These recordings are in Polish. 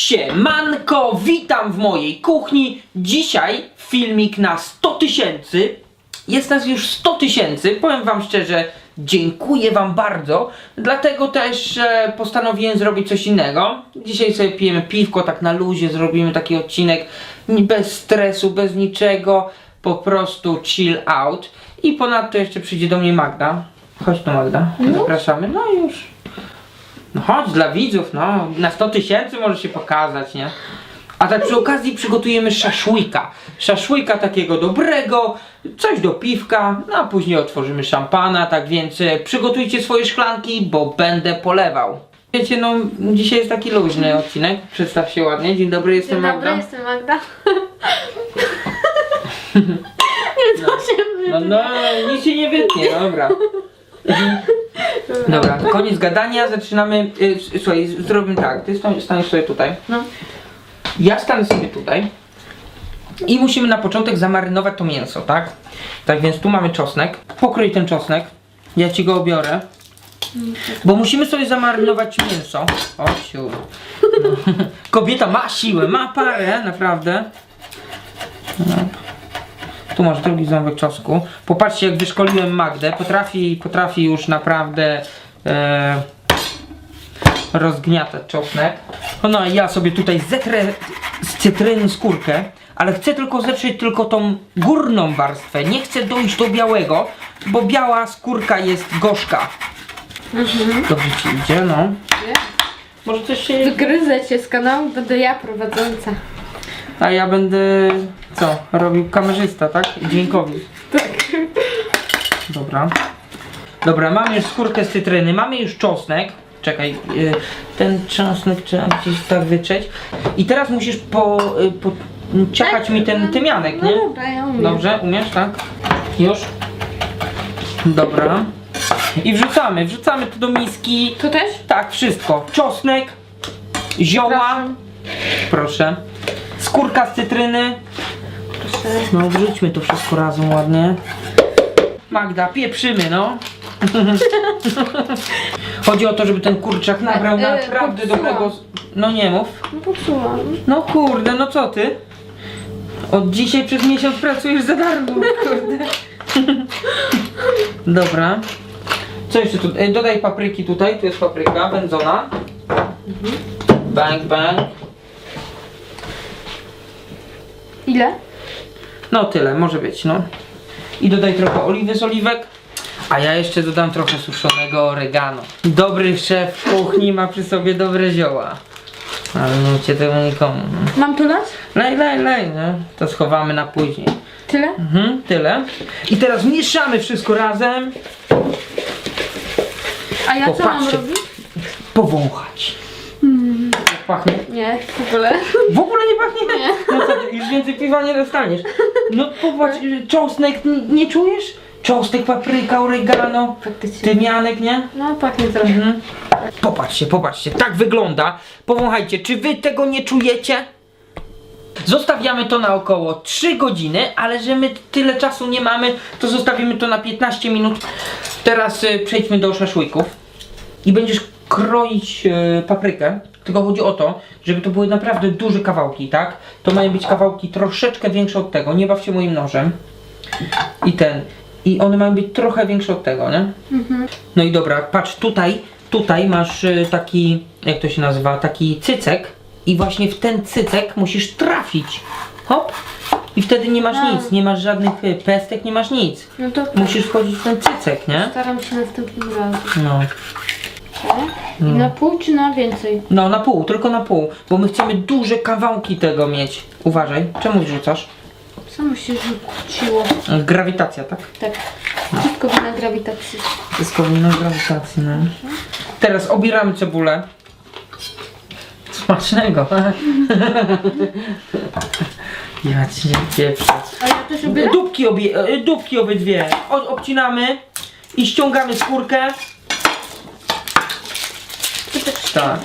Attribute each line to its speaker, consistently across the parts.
Speaker 1: Siemanko, witam w mojej kuchni. Dzisiaj filmik na 100 tysięcy. Jest nas już 100 tysięcy. Powiem wam szczerze, dziękuję wam bardzo. Dlatego też e, postanowiłem zrobić coś innego. Dzisiaj sobie pijemy piwko tak na luzie, zrobimy taki odcinek bez stresu, bez niczego. Po prostu chill out. I ponadto jeszcze przyjdzie do mnie Magda. Chodź tu Magda, zapraszamy. No już. No chodź dla widzów, no. Na 100 tysięcy może się pokazać, nie? A tak przy okazji przygotujemy szaszłyka. Szaszłyka takiego dobrego, coś do piwka, no a później otworzymy szampana, tak więc e, przygotujcie swoje szklanki, bo będę polewał. Wiecie, no dzisiaj jest taki luźny odcinek. Przedstaw się ładnie. Dzień dobry, jestem
Speaker 2: Dzień dobry,
Speaker 1: Magda.
Speaker 2: jestem Magda. nie, to się
Speaker 1: No, no, nic się nie wytnie, dobra. Dobra, koniec gadania, zaczynamy. y, Słuchaj, zrobimy tak, ty stań- staniesz sobie tutaj.
Speaker 2: No.
Speaker 1: Ja stanę sobie tutaj. I musimy na początek zamarynować to mięso, tak? Tak więc tu mamy czosnek. Pokrój ten czosnek. Ja ci go obiorę. Bo musimy sobie zamarynować mięso. O siu. Kobieta ma siłę, ma parę, naprawdę. No. Tu masz drugi ząbek czosnku. Popatrzcie jak wyszkoliłem Magdę. Potrafi, potrafi już naprawdę e, rozgniatać czosnek. No a ja sobie tutaj zetrę z cytryny skórkę, ale chcę tylko zetrzeć tylko tą górną warstwę. Nie chcę dojść do białego, bo biała skórka jest gorzka. Dobrze ci idzie, no. Może coś się...
Speaker 2: Wygryzę cię z kanału, będę ja prowadząca.
Speaker 1: A ja będę... co? Robił kamerzysta, tak? Dźwiękowi.
Speaker 2: Tak.
Speaker 1: Dobra. Dobra, mamy już skórkę z cytryny, mamy już czosnek. Czekaj, y, ten czosnek trzeba gdzieś tak wytrzeć. I teraz musisz po, y, po ciachać mi ten tymianek,
Speaker 2: No
Speaker 1: nie?
Speaker 2: dobra, ja umiem.
Speaker 1: Dobrze, umiesz, tak? Już? Dobra. I wrzucamy, wrzucamy to do miski.
Speaker 2: Tu też?
Speaker 1: Tak, wszystko. Czosnek, zioła, proszę. Skórka z cytryny.
Speaker 2: Proszę.
Speaker 1: No wrzućmy to wszystko razem ładnie. Magda, pieprzymy, no. Chodzi o to, żeby ten kurczak nabrał
Speaker 2: E, e,
Speaker 1: naprawdę
Speaker 2: popsułam.
Speaker 1: dobrego... No nie mów.
Speaker 2: No popsułam.
Speaker 1: No kurde, no co ty? Od dzisiaj przez miesiąc pracujesz za darmo, kurde. Dobra. Co jeszcze tu? e, Dodaj papryki tutaj, tu jest papryka wędzona. Bang, bang.
Speaker 2: Ile?
Speaker 1: No tyle, może być, no. I dodaj trochę oliwy z oliwek. A ja jeszcze dodam trochę suszonego oregano. Dobry szef w kuchni ma przy sobie dobre zioła. Ale nie cię temu nikomu. no.
Speaker 2: Mam tu lać?
Speaker 1: Lej, lej, lej, no. To schowamy na później.
Speaker 2: Tyle?
Speaker 1: Mhm, tyle. I teraz mieszamy wszystko razem.
Speaker 2: A ja co mam
Speaker 1: Popatrzcie.
Speaker 2: robić?
Speaker 1: Powąchać. Jak Pachnie?
Speaker 2: Nie, w ogóle.
Speaker 1: W ogóle nie pachnie? No co ty, już więcej piwa nie dostaniesz. No popatrz, czosnek, n- nie czujesz? Czosnek, papryka, oregano,
Speaker 2: Faktycznie.
Speaker 1: tymianek, nie?
Speaker 2: No pachnie trochę.
Speaker 1: Mhm. Popatrzcie, popatrzcie, tak wygląda. Powąchajcie, czy wy tego nie czujecie? Zostawiamy to na około 3 godziny, ale że my tyle czasu nie mamy, to zostawimy to na 15 minut. Teraz y, przejdźmy do szaszłyków. I będziesz kroić y, paprykę. Tylko chodzi o to, żeby to były naprawdę duże kawałki, tak? To mają być kawałki troszeczkę większe od tego. Nie baw się moim nożem. I ten. I one mają być trochę większe od tego, nie? No i dobra, patrz tutaj, tutaj masz y, taki, jak to się nazywa, taki cycek i właśnie w ten cycek musisz trafić. Hop. I wtedy nie masz
Speaker 2: A.
Speaker 1: nic, nie masz żadnych y, pestek, nie masz nic.
Speaker 2: No to
Speaker 1: Musisz wchodzić w ten cycek, nie?
Speaker 2: staram się następnym razem.
Speaker 1: No.
Speaker 2: I na pół czy na więcej?
Speaker 1: No na pół, tylko na pół, bo my chcemy duże kawałki tego mieć. Uważaj, czemu wrzucasz?
Speaker 2: Mu się rzuciło?
Speaker 1: Grawitacja, tak?
Speaker 2: Tak. Wszystko wina grawitacji.
Speaker 1: Wszystko wina grawitacji, no. Teraz obieramy cebulę. Smacznego. ja ci nie pieprzę.
Speaker 2: A ja też?
Speaker 1: Dupki, obie, e, dupki obydwie. O, obcinamy i ściągamy skórkę. Tak.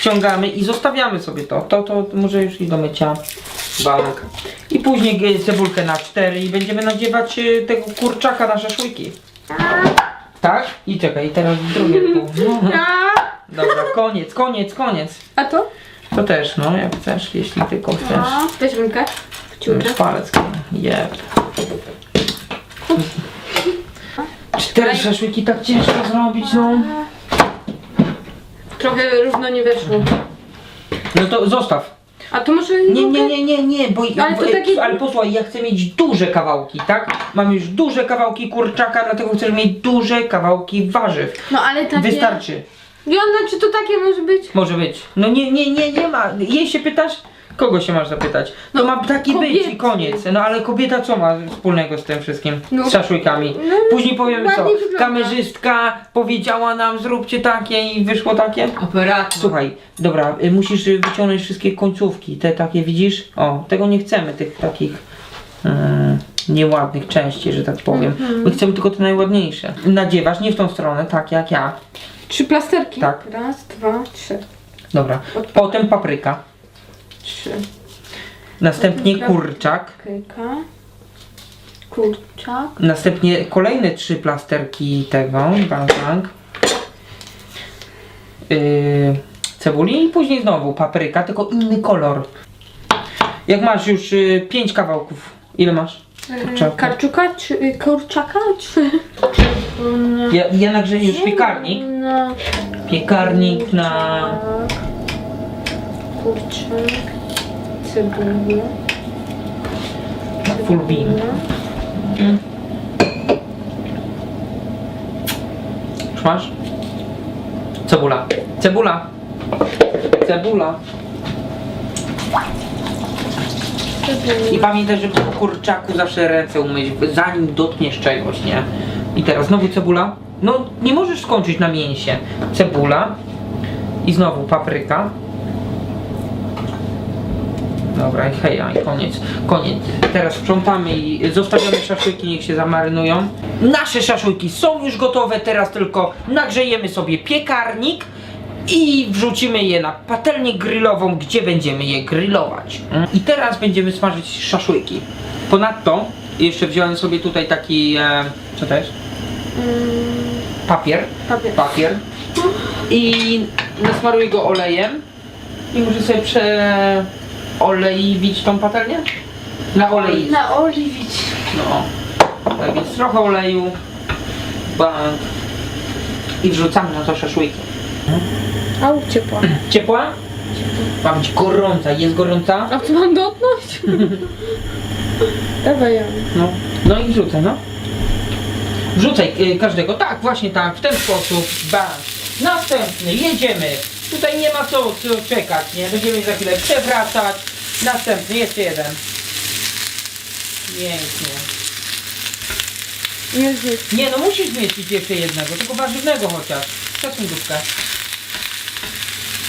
Speaker 1: Ściągamy i zostawiamy sobie to. To, to może już i do mycia. Bank. I później cebulkę na cztery i będziemy nadziewać e, tego kurczaka na szaszłyki. Tak? I czekaj, teraz drugie pół. Dobra, koniec, koniec, koniec.
Speaker 2: A to?
Speaker 1: To też, no, jak chcesz, jeśli tylko chcesz.
Speaker 2: No, weź rękę.
Speaker 1: Już palec, jeb. Cztery szaszłyki tak ciężko zrobić, no.
Speaker 2: Trochę równo nie weszło.
Speaker 1: No to zostaw.
Speaker 2: A to może
Speaker 1: Nie, nie, nie, nie, nie, bo
Speaker 2: Ale to takie-
Speaker 1: ale posłuchaj, ja chcę mieć duże kawałki, tak? Mam już duże kawałki kurczaka, dlatego chcę mieć duże kawałki warzyw.
Speaker 2: No ale takie...
Speaker 1: Wystarczy.
Speaker 2: Jonna, czy to takie może być?
Speaker 1: Może być. No nie, nie, nie, nie ma. Jej się pytasz? Kogo się masz zapytać? No,
Speaker 2: No,
Speaker 1: ma taki być
Speaker 2: kobiety.
Speaker 1: i koniec. No ale kobieta co ma wspólnego z tym wszystkim?
Speaker 2: No.
Speaker 1: z szaszłykami.
Speaker 2: No,
Speaker 1: Później powiemy co?
Speaker 2: ładnie wygląda.
Speaker 1: Kamerzystka powiedziała nam zróbcie takie i wyszło takie.
Speaker 2: Operator.
Speaker 1: Słuchaj, dobra, y, musisz y, wyciągnąć wszystkie końcówki, te takie widzisz? O, tego nie chcemy, tych takich mm, nieładnych części, że tak powiem.
Speaker 2: Mhm.
Speaker 1: My chcemy tylko te najładniejsze. Nadziewasz nie w tą stronę, tak jak ja.
Speaker 2: Trzy plasterki.
Speaker 1: Tak.
Speaker 2: Raz, dwa, trzy.
Speaker 1: Dobra. Potem papryka.
Speaker 2: Trzy.
Speaker 1: Następnie kurczak.
Speaker 2: Kryka. Kurczak.
Speaker 1: Następnie kolejne trzy plasterki tego, bang bang. Yy, cebuli i później znowu papryka, tylko inny kolor. Jak masz już y, pięć kawałków, ile masz? Kurczaku.
Speaker 2: Karczuka czy y, kurczaka? Czy... No.
Speaker 1: Ja, nagrzeję już piekarnik. Piekarnik na...
Speaker 2: Kurczak. Cebula.
Speaker 1: na full beam. Już masz? Cebula. Cebula. Cebula. I pamiętaj, żeby po kurczaku zawsze ręce umyć, zanim dotkniesz czegoś, nie? I teraz znowu cebula. No, nie możesz skończyć na mięsie. Cebula. I znowu papryka. Dobra, i heja, i koniec. Koniec. Teraz sprzątamy i zostawiamy szaszłyki, niech się zamarynują. Nasze szaszłyki są już gotowe, teraz tylko nagrzejemy sobie piekarnik i wrzucimy je na patelnię grillową, gdzie będziemy je grillować. Mm. I teraz będziemy smażyć szaszłyki. Ponadto jeszcze wziąłem sobie tutaj taki, e, co to jest? Papier.
Speaker 2: Papier.
Speaker 1: Papier. I nasmaruję go olejem. I muszę sobie przeoleiwić tą patelnię? Na olej.
Speaker 2: Na oliwić.
Speaker 1: No. Tak więc trochę oleju. Bang. I wrzucamy na to szaszłyki.
Speaker 2: Au, ciepła.
Speaker 1: Ciepła? Ma być gorąca. Jest gorąca?
Speaker 2: A co mam dotknąć? Dawaj ją.
Speaker 1: No. No i wrzucaj, no. Wrzucaj y, każdego. Tak, właśnie tak. W ten sposób. Bang. Następny. Jedziemy. Tutaj nie ma co, co czekać, nie? Będziemy za chwilę przewracać. Następny. Jeszcze jeden. Pięknie.
Speaker 2: Nie
Speaker 1: no musisz zmieścić jeszcze jednego, tylko warzywnego chociaż. Przesuń dupkę.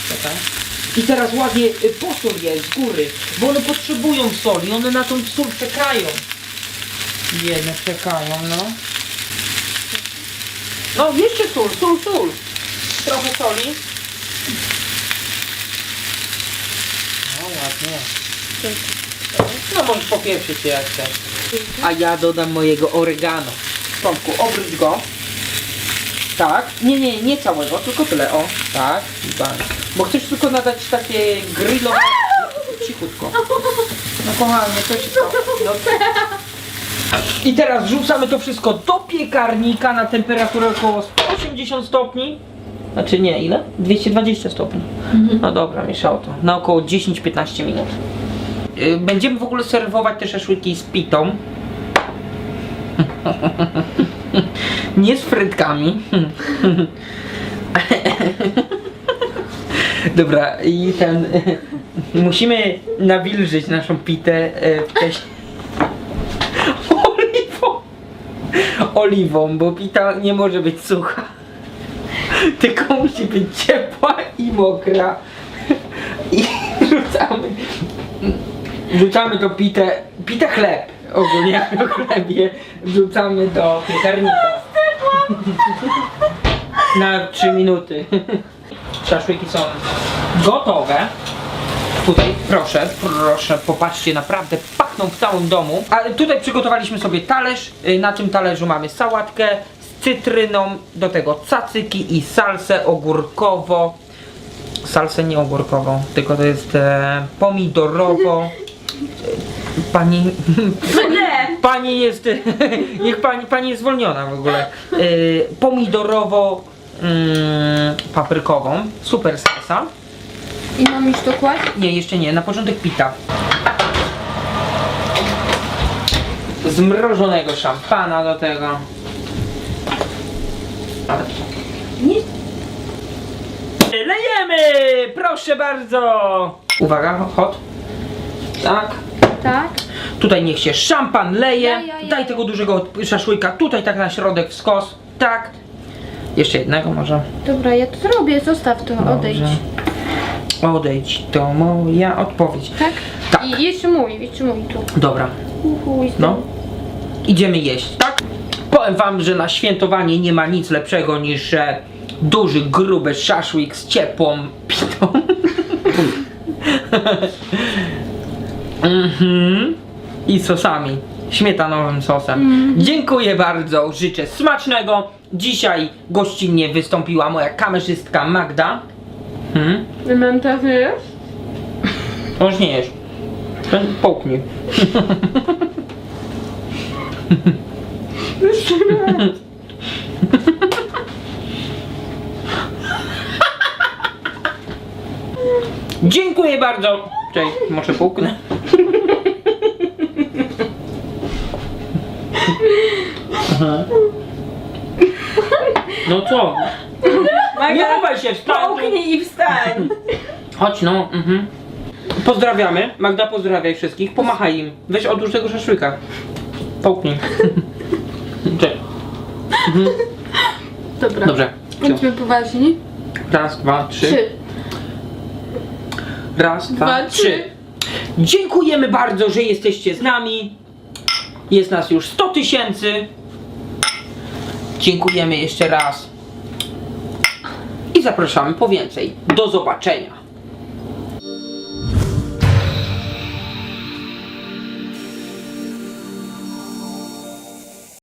Speaker 1: Czekaj. I teraz ładnie y, posól je z góry, bo one potrzebują soli, one na tą sól czekają. Jedne czekają, no. No, jeszcze sól, sól, sól. Trochę soli. No, ładnie. No, możesz popieprzyć się jak chcesz. A ja dodam mojego oregano. Tomku, obróć go. Tak. Nie, nie, nie całego, tylko tyle. O, tak. I bang. Bo chcesz tylko nadać takie grillowe... Cichutko. No kochanie, to się to... No. I teraz wrzucamy to wszystko do piekarnika na temperaturę około 180 stopni. Znaczy nie, ile? 220 stopni. No dobra, mieszało to. Na około 10-15 minut. Y, Będziemy w ogóle serwować te szaszłyki z pitą. Nie z frytkami. Dobra, i ten. Musimy nawilżyć naszą pitę e, w teś... oliwą. Oliwą, bo pita nie może być sucha. Tylko musi być ciepła i mokra. I rzucamy. Wrzucamy to pitę, pitę chleb, ogólnie o chlebie, wrzucamy do piekarnika. Na 3 minuty. Szaszłyki są gotowe. Tutaj proszę, proszę, popatrzcie, naprawdę pachną w całym domu. A tutaj przygotowaliśmy sobie talerz. Na tym talerzu mamy sałatkę cytryną, do tego cacyki i salsę ogórkowo salsę nie ogórkową, tylko to jest e, pomidorowo. Pani.
Speaker 3: Nie!
Speaker 1: Pani jest. Niech pani, pani jest zwolniona w ogóle. E, pomidorowo. Mm, paprykową. Super salsa.
Speaker 2: I mam już to kłaść?
Speaker 1: Nie, jeszcze nie. Na początek pita. Zmrożonego szampana do tego.
Speaker 3: Nie.
Speaker 1: Lejemy! Proszę bardzo! Uwaga, hot. Tak.
Speaker 2: Tak.
Speaker 1: Tutaj niech się szampan leje.
Speaker 2: Ja, ja, ja.
Speaker 1: Daj tego dużego szaszłyka. Tutaj tak na środek w skos. Tak. Jeszcze jednego może.
Speaker 2: Dobra, ja to zrobię, zostaw to, odejdź.
Speaker 1: Dobrze. Odejdź, to moja odpowiedź.
Speaker 2: Tak?
Speaker 1: Tak.
Speaker 2: I jeszcze mój, jeszcze mój tu.
Speaker 1: Dobra,
Speaker 2: Uhu,
Speaker 1: no. Idziemy jeść, tak? Powiem wam, że na świętowanie nie ma nic lepszego niż e, duży, gruby szaszłyk z ciepłą pitą. mhm. I sosami. Śmietanowym sosem. Dziękuję bardzo, życzę smacznego. Dzisiaj gościnnie wystąpiła moja kamerzystka Magda. Hmm?
Speaker 2: Mementa wiesz?
Speaker 1: Możesz nie jesz. Ten połknij. Dziękuję bardzo. Cześć, może połknę. Aha. No co? Nie chowaj się, wstań.
Speaker 3: Połknij i wstań!
Speaker 1: Chodź no, mhm. Pozdrawiamy. Magda, pozdrawiaj wszystkich. Pomachaj im. Weź odłóż tego szaszłyka. Połknij. Cześć.
Speaker 2: Dobra.
Speaker 1: Dobrze.
Speaker 2: Bądźmy poważni.
Speaker 1: Raz, dwa, trzy.
Speaker 2: Trzy.
Speaker 1: Raz, dwa,
Speaker 2: Dwa,
Speaker 1: trzy.
Speaker 2: trzy.
Speaker 1: Dziękujemy bardzo, że jesteście z nami. Jest nas już 100 tysięcy. Dziękujemy jeszcze raz. I zapraszamy po więcej. Do zobaczenia.